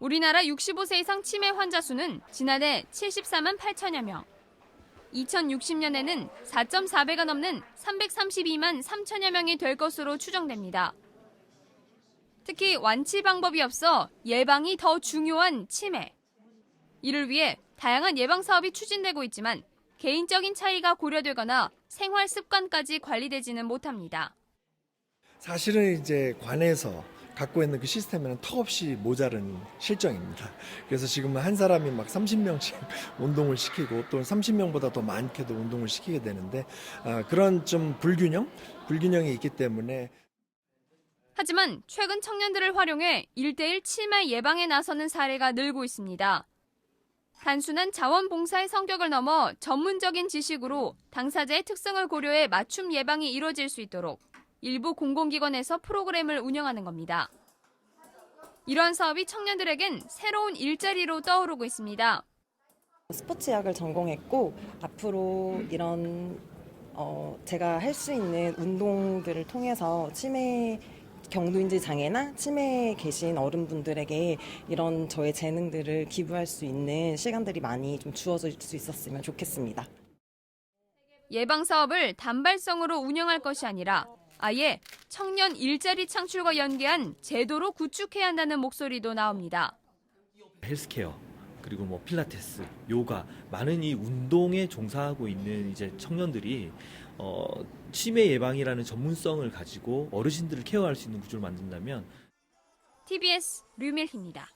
우리나라 65세 이상 치매 환자 수는 지난해 74만 8천여 명. 2060년에는 4.4배가 넘는 332만 3천여 명이 될 것으로 추정됩니다. 특히 완치 방법이 없어 예방이 더 중요한 치매. 이를 위해 다양한 예방 사업이 추진되고 있지만 개인적인 차이가 고려되거나 생활 습관까지 관리되지는 못합니다. 사실은 이제 관에서 갖고 있는 그 시스템에는 턱없이 모자른 실정입니다. 그래서 지금은 한 사람이 막 30명씩 운동을 시키고 또 30명보다 더 많게도 운동을 시키게 되는데 아, 그런 좀 불균형, 불균형이 있기 때문에 하지만 최근 청년들을 활용해 1대1 치매 예방에 나서는 사례가 늘고 있습니다. 단순한 자원봉사의 성격을 넘어 전문적인 지식으로 당사자의 특성을 고려해 맞춤 예방이 이루어질 수 있도록 일부 공공기관에서 프로그램을 운영하는 겁니다. 이런 사업이 청년들에겐 새로운 일자리로 떠오르고 있습니다. 스포츠학을 전공했고 앞으로 이런 어, 제가 할 수 있는 운동들을 통해서 치매 경도인지 장애나 치매에 계신 어른분들에게 이런 저의 재능들을 기부할 수 있는 시간들이 많이 좀 주어질 수 있었으면 좋겠습니다. 예방 사업을 단발성으로 운영할 것이 아니라 아예 청년 일자리 창출과 연계한 제도로 구축해야 한다는 목소리도 나옵니다. 헬스케어 그리고 뭐 필라테스, 요가 많은 이 운동에 종사하고 있는 이제 청년들이 어, 치매 예방이라는 전문성을 가지고 어르신들을 케어할 수 있는 구조를 만든다면 TBS 류밀희입니다.